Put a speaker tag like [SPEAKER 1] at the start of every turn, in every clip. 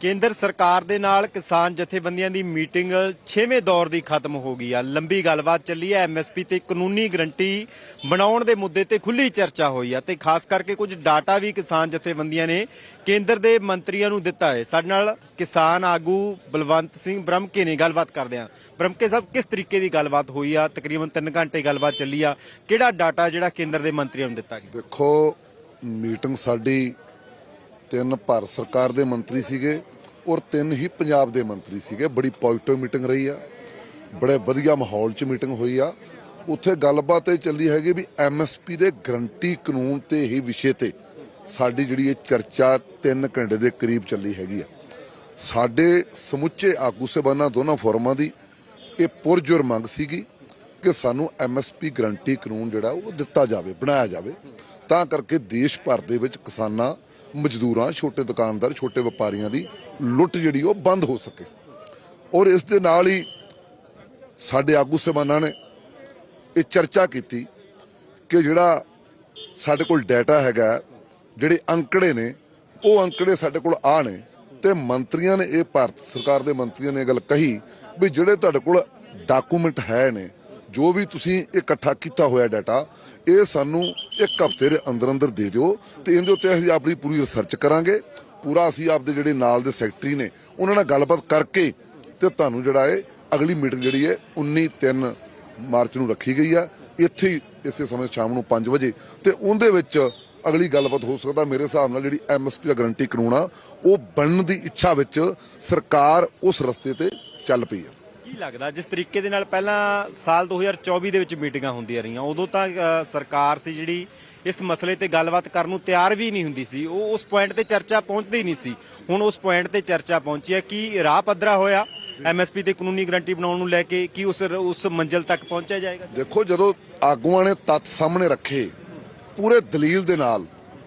[SPEAKER 1] ਕੇਂਦਰ ਸਰਕਾਰ ਦੇ ਨਾਲ ਕਿਸਾਨ ਜਥੇਬੰਦੀਆਂ ਦੀ ਮੀਟਿੰਗ 6ਵੇਂ ਦੌਰ ਦੀ ਖਤਮ ਹੋ ਗਈ ਆ। ਲੰਬੀ ਗੱਲਬਾਤ ਚੱਲੀ ਹੈ ਐਮਐਸਪੀ ਤੇ ਕਾਨੂੰਨੀ ਗਰੰਟੀ ਬਣਾਉਣ ਦੇ ਮੁੱਦੇ ਤੇ ਖੁੱਲੀ ਚਰਚਾ ਹੋਈ ਆ ਤੇ ਖਾਸ ਕਰਕੇ ਕੁਝ ਡਾਟਾ ਵੀ ਕਿਸਾਨ ਜਥੇਬੰਦੀਆਂ ਨੇ ਕੇਂਦਰ ਦੇ ਮੰਤਰੀਆਂ ਨੂੰ ਦਿੱਤਾ ਹੈ ਸਾਡੇ ਨਾਲ ਕਿਸਾਨ ਆਗੂ ਬਲਵੰਤ ਸਿੰਘ ਬ੍ਰਹਮਕੇ ਨੇ ਗੱਲਬਾਤ ਕਰਦੇ ਆ। ਬ੍ਰਹਮਕੇ ਸਾਹਿਬ, ਕਿਸ ਤਰੀਕੇ ਦੀ ਗੱਲਬਾਤ ਹੋਈ ਆ? ਤਕਰੀਬਨ 3 ਘੰਟੇ ਗੱਲਬਾਤ ਚੱਲੀ ਆ। ਕਿਹੜਾ ਡਾਟਾ ਜਿਹੜਾ ਕੇਂਦਰ ਦੇ ਮੰਤਰੀਆਂ ਨੂੰ ਦਿੱਤਾ ਗਿਆ?
[SPEAKER 2] ਦੇਖੋ, ਮੀਟਿੰਗ ਸਾਡੀ ਤਿੰਨ ਭਾਰਤ ਸਰਕਾਰ ਦੇ ਮੰਤਰੀ ਸੀਗੇ ਔਰ ਤਿੰਨ ਹੀ ਪੰਜਾਬ ਦੇ ਮੰਤਰੀ ਸੀਗੇ। ਬੜੀ ਪੋਜ਼ਿਟਿਵ ਮੀਟਿੰਗ ਰਹੀ ਆ। ਬੜੇ ਵਧੀਆ ਮਾਹੌਲ 'ਚ ਮੀਟਿੰਗ ਹੋਈ ਆ। ਉੱਥੇ ਗੱਲਬਾਤ ਇਹ ਚੱਲੀ ਹੈਗੀ ਵੀ ਐਮਐਸਪੀ ਦੇ ਗਰੰਟੀ ਕਾਨੂੰਨ ਤੇ ਹੀ ਵਿਸ਼ੇ ਤੇ ਸਾਡੀ ਜਿਹੜੀ ਇਹ ਚਰਚਾ 3 ਘੰਟੇ ਦੇ ਕਰੀਬ ਚੱਲੀ ਹੈਗੀ ਆ। ਸਾਡੇ ਸਮੁੱਚੇ ਆਗੂ ਸਭਾਨਾਂ ਦੋਨਾਂ ਫੋਰਮਾਂ ਦੀ ਇਹ ਪੁਰਜੁਰ ਮੰਗ ਸੀਗੀ ਕਿ ਸਾਨੂੰ ਐਮਐਸਪੀ ਗਰੰਟੀ ਕਾਨੂੰਨ ਜਿਹੜਾ ਉਹ ਦਿੱਤਾ ਜਾਵੇ, ਬਣਾਇਆ ਜਾਵੇ। ਤਾਂ ਕਰਕੇ ਦੇਸ਼ ਭਰ ਦੇ ਵਿੱਚ ਕਿਸਾਨਾਂ ਮਜ਼ਦੂਰਾਂ, ਛੋਟੇ ਦੁਕਾਨਦਾਰ, ਛੋਟੇ ਵਪਾਰੀਆਂ ਦੀ ਲੁੱਟ ਜਿਹੜੀ ਉਹ ਬੰਦ ਹੋ ਸਕੇ। ਔਰ ਇਸ ਦੇ ਨਾਲ ਹੀ ਸਾਡੇ ਆਗੂ ਸਭਾਨਾਂ ਨੇ ਇਹ ਚਰਚਾ ਕੀਤੀ ਕਿ ਜਿਹੜਾ ਸਾਡੇ ਕੋਲ ਡਾਟਾ ਹੈਗਾ, ਜਿਹੜੇ ਅੰਕੜੇ ਨੇ, ਉਹ ਅੰਕੜੇ ਸਾਡੇ ਕੋਲ ਆ ਨੇ ਤੇ ਮੰਤਰੀਆਂ ਨੇ ਇਹ ਭਾਰਤ ਸਰਕਾਰ ਦੇ ਮੰਤਰੀਆਂ ਨੇ ਇਹ ਗੱਲ ਕਹੀ ਵੀ ਜਿਹੜੇ ਤੁਹਾਡੇ ਕੋਲ ਡਾਕੂਮੈਂਟ ਹੈ ਨੇ ਜੋ ਵੀ ਤੁਸੀਂ ਇਕੱਠਾ ਕੀਤਾ ਹੋਇਆ ਡਾਟਾ ਇਹ ਸਾਨੂੰ ਇੱਕ ਹਫ਼ਤੇ ਦੇ ਅੰਦਰ ਅੰਦਰ ਦੇ ਦਿਓ ਤੇ ਇਹਦੇ ਉੱਤੇ ਅਸੀਂ ਆਪਣੀ ਪੂਰੀ ਰਿਸਰਚ ਕਰਾਂਗੇ। ਪੂਰਾ ਅਸੀਂ ਆਪਦੇ ਜਿਹੜੇ ਨਾਲ ਦੇ ਸੈਕਟਰੀ ਨੇ, ਉਹਨਾਂ ਨਾਲ ਗੱਲਬਾਤ ਕਰਕੇ ਤੇ ਤੁਹਾਨੂੰ ਜਿਹੜਾ ਹੈ ਅਗਲੀ ਮੀਟਿੰਗ ਜਿਹੜੀ ਹੈ 19 3 ਮਾਰਚ ਨੂੰ ਰੱਖੀ ਗਈ ਆ। ਇੱਥੇ ਹੀ ਇਸੇ ਸਮੇਂ ਸ਼ਾਮ ਨੂੰ 5 ਵਜੇ ਤੇ ਉਹਦੇ ਵਿੱਚ ਅਗਲੀ ਗੱਲਬਾਤ ਹੋ ਸਕਦਾ ਮੇਰੇ ਹਿਸਾਬ ਨਾਲ ਜਿਹੜੀ ਐਮਐਸਪੀ ਦਾ ਗਰੰਟੀ ਕਾਨੂੰਨ ਆ, ਉਹ ਬਣਨ ਦੀ ਇੱਛਾ ਵਿੱਚ ਸਰਕਾਰ ਉਸ ਰਸਤੇ ਤੇ ਚੱਲ ਪਈ ਆ।
[SPEAKER 1] ਲੱਗਦਾ, ਜਿਸ ਤਰੀਕੇ ਦੇ ਨਾਲ ਪਹਿਲਾਂ ਸਾਲ 2024 ਦੇ ਵਿੱਚ ਮੀਟਿੰਗਾਂ ਹੁੰਦੀਆਂ ਰਹੀਆਂ, ਉਦੋਂ ਤਾਂ ਸਰਕਾਰ ਸੀ ਜਿਹੜੀ ਇਸ ਮਸਲੇ ਤੇ ਗੱਲਬਾਤ ਕਰਨ ਨੂੰ ਤਿਆਰ ਵੀ ਨਹੀਂ ਹੁੰਦੀ ਸੀ। ਉਹ ਉਸ ਪੁਆਇੰਟ ਤੇ ਚਰਚਾ ਪਹੁੰਚਦੀ ਨਹੀਂ ਸੀ। ਹੁਣ ਉਸ ਪੁਆਇੰਟ ਤੇ ਚਰਚਾ ਪਹੁੰਚੀ ਹੈ ਕੀ ਰਾਹ ਪੱਧਰਾ ਹੋਇਆ ਐਮਐਸਪੀ ਤੇ ਕਾਨੂੰਨੀ ਗਰੰਟੀ ਬਣਾਉਣ ਨੂੰ ਲੈ ਕੇ ਕੀ ਉਸ ਉਸ ਮੰਜ਼ਿਲ ਤੱਕ ਪਹੁੰਚਿਆ ਜਾਏਗਾ?
[SPEAKER 2] ਦੇਖੋ, ਜਦੋਂ ਆਗੂਆਂ ਨੇ ਤੱਤ ਸਾਹਮਣੇ ਰੱਖੇ, ਪੂਰੇ ਦਲੀਲ ਦੇ ਨਾਲ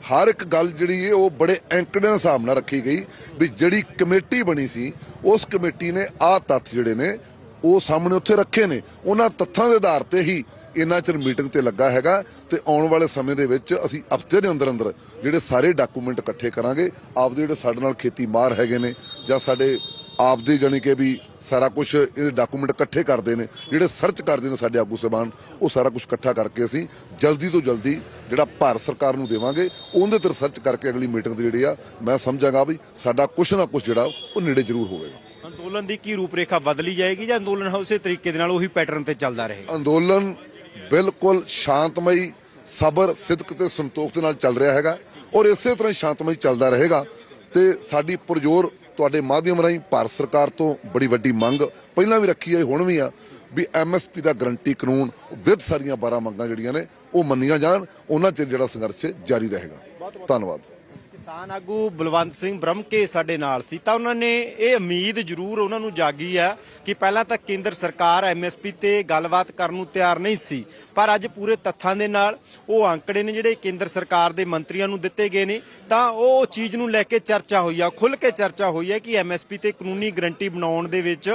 [SPEAKER 2] ਹਰ ਇੱਕ ਗੱਲ ਜਿਹੜੀ ਹੈ ਉਹ ਬੜੇ ਐਂਕੜੇ ਦੇ ਹਿਸਾਬ ਨਾਲ ਰੱਖੀ ਗਈ ਵੀ ਜਿਹੜੀ ਕਮੇਟੀ ਬਣੀ ਸੀ, ਉਸ ਕਮੇਟੀ ਨੇ ਆਹ ਤੱਥ ਜਿਹੜੇ ਨੇ ਉਹ ਸਾਹਮਣੇ ਉੱਥੇ ਰੱਖੇ ਨੇ। ਉਹਨਾਂ ਤੱਥਾਂ ਦੇ ਆਧਾਰ ਤੇ ਹੀ ਇੰਨਾ ਚਿਰ ਮੀਟਿੰਗ ਤੇ ਲੱਗਾ ਹੈਗਾ ਤੇ ਆਉਣ ਵਾਲੇ ਸਮੇਂ ਦੇ ਵਿੱਚ ਅਸੀਂ ਹਫ਼ਤੇ ਦੇ ਅੰਦਰ ਅੰਦਰ ਜਿਹੜੇ ਸਾਰੇ ਡਾਕੂਮੈਂਟ ਇਕੱਠੇ ਕਰਾਂਗੇ। ਆਪਦੇ ਜਿਹੜੇ ਸਾਡੇ ਨਾਲ ਖੇਤੀ ਮਾਰ ਹੈਗੇ ਨੇ ਜਾਂ ਸਾਡੇ ਆਪਦੇ ਜਾਣੀ ਕਿ ਵੀ ਸਾਰਾ ਕੁਝ ਇਹ ਡਾਕੂਮੈਂਟ ਇਕੱਠੇ ਕਰਦੇ ਨੇ, ਜਿਹੜੇ ਸਰਚ ਕਰਦੇ ਨੇ ਸਾਡੇ ਆਗੂ ਸਬਾਨ ਉਹ ਸਾਰਾ ਕੁਝ ਇਕੱਠਾ ਕਰਕੇ ਅਸੀਂ ਜਲਦੀ ਤੋਂ ਜਲਦੀ ਜਿਹੜਾ ਭਾਰਤ ਸਰਕਾਰ ਨੂੰ ਦੇਵਾਂਗੇ, ਉਹਦੇ ਤੇ ਰਿਸਰਚ ਕਰਕੇ ਅਗਲੀ ਮੀਟਿੰਗ ਦੀ ਜਿਹੜੀ ਆ, ਮੈਂ ਸਮਝਾਂਗਾ ਵੀ ਸਾਡਾ ਕੁਝ ਨਾ ਕੁਝ ਜਿਹੜਾ ਉਹ ਨੇੜੇ ਜ਼ਰੂਰ ਹੋਵੇਗਾ।
[SPEAKER 1] ਅੰਦੋਲਨ ਦੀ ਕੀ ਰੂਪਰੇਖਾ ਬਦਲੀ ਜਾਏਗੀ ਜਾਂ ਅੰਦੋਲਨ ਉਸੇ ਤਰੀਕੇ ਦੇ ਨਾਲ ਉਹੀ ਪੈਟਰਨ ਤੇ ਚੱਲਦਾ ਰਹੇਗਾ
[SPEAKER 2] ਅੰਦੋਲਨ ਬਿਲਕੁਲ ਸ਼ਾਂਤਮਈ, ਸਬਰ, ਸਿਦਕ ਤੇ ਸੰਤੋਖ ਦੇ ਨਾਲ ਚੱਲ ਰਿਹਾ ਹੈਗਾ ਔਰ ਇਸੇ ਤਰ੍ਹਾਂ ਹੀ ਸ਼ਾਂਤਮਈ ਚੱਲਦਾ ਰਹੇਗਾ ਤੇ ਸਾਡੀ ਪੁਰਜੋਰ ਤੁਹਾਡੇ ਮਾਧਿਅਮ ਰਾਹੀਂ ਭਾਰਤ ਸਰਕਾਰ ਤੋਂ ਬੜੀ ਵੱਡੀ ਮੰਗ ਪਹਿਲਾਂ ਵੀ ਰੱਖੀ ਹੈ, ਹੁਣ ਵੀ ਆ ਵੀ ਐਮਐਸਪੀ ਦਾ ਗਰੰਟੀ ਕਾਨੂੰਨ ਵਿਦ ਸਾਰੀਆਂ 12 ਮੰਗਾਂ ਜਿਹੜੀਆਂ ਨੇ ਉਹ ਮੰਨੀਆਂ ਜਾਣ, ਉਹਨਾਂ 'ਚ ਜਿਹੜਾ ਸੰਘਰਸ਼ ਜਾਰੀ ਰਹੇਗਾ। ਧੰਨਵਾਦ।
[SPEAKER 1] ਕਿਸਾਨ ਆਗੂ ਬਲਵੰਤ ਸਿੰਘ ਬ੍ਰਹਮਕੇ ਸਾਡੇ ਨਾਲ ਸੀ। ਤਾਂ ਉਹਨਾਂ ਨੇ ਇਹ ਉਮੀਦ ਜ਼ਰੂਰ ਉਹਨਾਂ ਨੂੰ ਜਾਗੀ ਆ ਕਿ ਪਹਿਲਾਂ ਤਾਂ ਕੇਂਦਰ ਸਰਕਾਰ ਐਮਐਸਪੀ ਤੇ ਗੱਲਬਾਤ ਕਰਨ ਨੂੰ ਤਿਆਰ ਨਹੀਂ ਸੀ, ਪਰ ਅੱਜ ਪੂਰੇ ਤੱਥਾਂ ਦੇ ਨਾਲ ਉਹ ਅੰਕੜੇ ਨੇ ਜਿਹੜੇ ਕੇਂਦਰ ਸਰਕਾਰ ਦੇ ਮੰਤਰੀਆਂ ਨੂੰ ਦਿੱਤੇ ਗਏ ਨੇ, ਤਾਂ ਉਹ ਚੀਜ਼ ਨੂੰ ਲੈ ਕੇ ਚਰਚਾ ਹੋਈ ਆ ਖੁੱਲ ਕੇ ਚਰਚਾ ਹੋਈ ਹੈ ਕਿ ਐਮਐਸਪੀ ਤੇ ਕਾਨੂੰਨੀ ਗਰੰਟੀ ਬਣਾਉਣ ਦੇ ਵਿੱਚ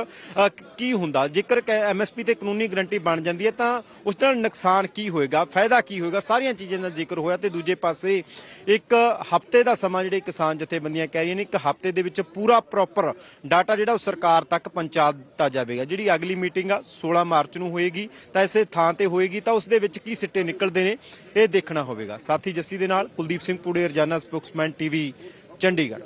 [SPEAKER 1] ਕੀ ਹੁੰਦਾ? ਜੇਕਰ ਐਮਐਸਪੀ ਤੇ ਕਾਨੂੰਨੀ ਗਰੰਟੀ ਬਣ ਜਾਂਦੀ ਹੈ ਤਾਂ ਉਸ ਨਾਲ ਨੁਕਸਾਨ ਕੀ ਹੋਏਗਾ? ਫਾਇਦਾ ਕੀ ਹੋਏਗਾ? ਸਾਰੀਆਂ ਚੀਜ਼ਾਂ ਦਾ ਜ਼ਿਕਰ ਹੋਇਆ ਤੇ ਦੂਜੇ ਪਾਸੇ ਇੱਕ ਹਫ਼ਤੇ ਦਾ ਸਮਾਂ ਜਿਹੜੇ ਕਿਸਾਨ ਜਥੇਬੰਦੀਆਂ ਕਹਿ ਰਹੀਆਂ ਨੇ, ਇੱਕ ਹਫ਼ਤੇ ਦੇ ਵਿੱਚ ਪੂਰਾ ਪ੍ਰੋਪਰ ਡਾਟਾ ਜਿਹੜਾ ਉਹ ਸਰਕਾਰ ਤੱਕ ਪਹੁੰਚਾ ਦਿੱਤਾ ਜਾਵੇਗਾ। ਜਿਹੜੀ ਅਗਲੀ ਮੀਟਿੰਗ ਆ 16 ਮਾਰਚ ਨੂੰ ਹੋਏਗੀ, ਤਾਂ ਇਸੇ ਥਾਂ ਤੇ ਹੋਏਗੀ, ਤਾਂ ਉਸ ਦੇ ਵਿੱਚ ਕੀ ਸਿੱਟੇ ਨਿਕਲਦੇ ਨੇ, ਇਹ ਦੇਖਣਾ ਹੋਵੇਗਾ। ਸਾਥੀ ਜੱਸੀ ਦੇ ਨਾਲ ਕੁਲਦੀਪ ਸਿੰਘ ਪੂੜੇ, ਰਜਾਨਾ ਸਪੋਕਸਮੈਨ ਟੀਵੀ, ਚੰਡੀਗੜ੍ਹ।